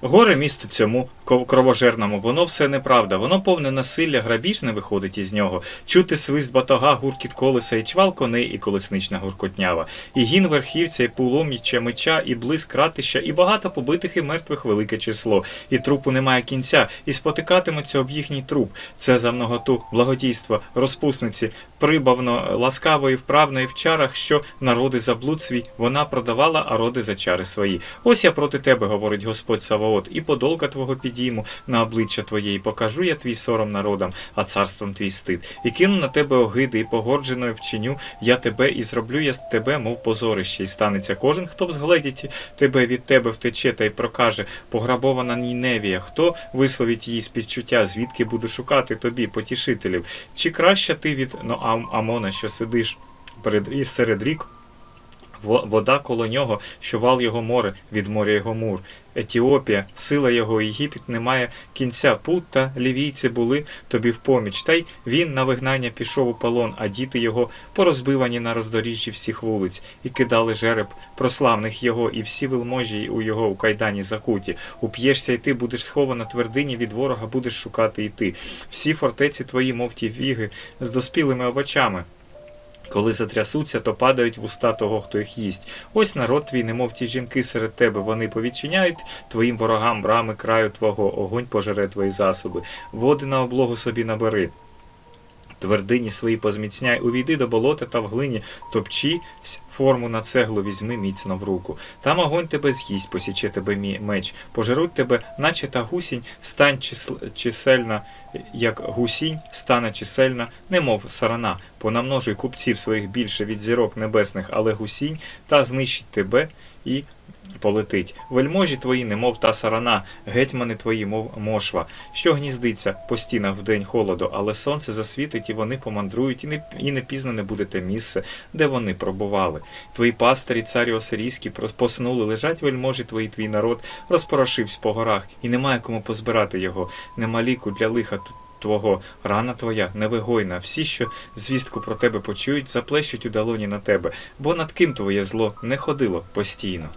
Горе місто цьому кровожерному, воно все неправда, воно повне насилля, грабіж не виходить із нього. Чути свист батога, гуркіт колеса і чвал коней, і колеснична гуркотнява, і гін верхівця, і пуломіча меча, і блиск ратища, і багато побитих і мертвих велике число, і трупу немає кінця, і спотикатиметься об їхній труп. Це за многоту благодійства, розпусниці, прибавно ласкавої, вправної в чарах, що народи за блуд свій вона продавала, а роди за чари свої. Ось я проти тебе, говорить Господь Саваот, і подолка твого підійму на обличчя твоє, і покажу я твій сором народам, а царством твій стид. І кину на тебе огиди, і погордженою вчиню я тебе, і зроблю я з тебе, мов позорище, і станеться кожен, хто взгледить тебе від тебе втече та й прокаже, пограбована Ніневія, хто висловить її співчуття, звідки буду шукати тобі, потішителів? Чи краще ти від ну, Ам- Амона, що сидиш перед серед рік? Во- Вода коло нього, що вал його море, від моря його мур. Етіопія, сила його, Єгипет немає кінця. Пут та лівійці були тобі в поміч. Та й він на вигнання пішов у полон, а діти його порозбивані на роздоріжжі всіх вулиць, і кидали жереб прославних його, і всі велможі у його у кайдані закуті. Уп'єшся, і ти будеш схована твердині від ворога, будеш шукати і ти. Всі фортеці твої, мов ті віги, з доспілими овочами. Коли затрясуться, то падають в уста того, хто їх їсть. Ось народ твій, немов ті жінки серед тебе, вони повідчиняють твоїм ворогам брами краю твого, огонь пожере твої засоби, води на облогу собі набери. Твердині свої позміцняй, увійди до болота та в глині, топчі сь форму на цеглу візьми міцно в руку. Там огонь тебе з'їсть, посіче тебе мі- меч, пожеруть тебе, наче та гусінь, стань числ- чисельна, як гусінь, стане чисельна, немов сарана, понамножуй купців своїх більше від зірок небесних, але гусінь та знищить тебе і полетить. Вельможі твої, немов та сарана, гетьмани твої, мов мошва, що гніздиться по стінах в день холоду, але сонце засвітить, і вони помандрують, і не, і не пізнане буде те місце, де вони пробували. Твої пастирі, царі осирійські, поснули, лежать вельможі твої, твій народ, розпорошився по горах, і немає кому позбирати його, нема ліку для лиха Твого рана твоя невигойна, всі, що звістку про тебе почують, заплещуть у долоні на тебе, бо над ким твоє зло не ходило постійно.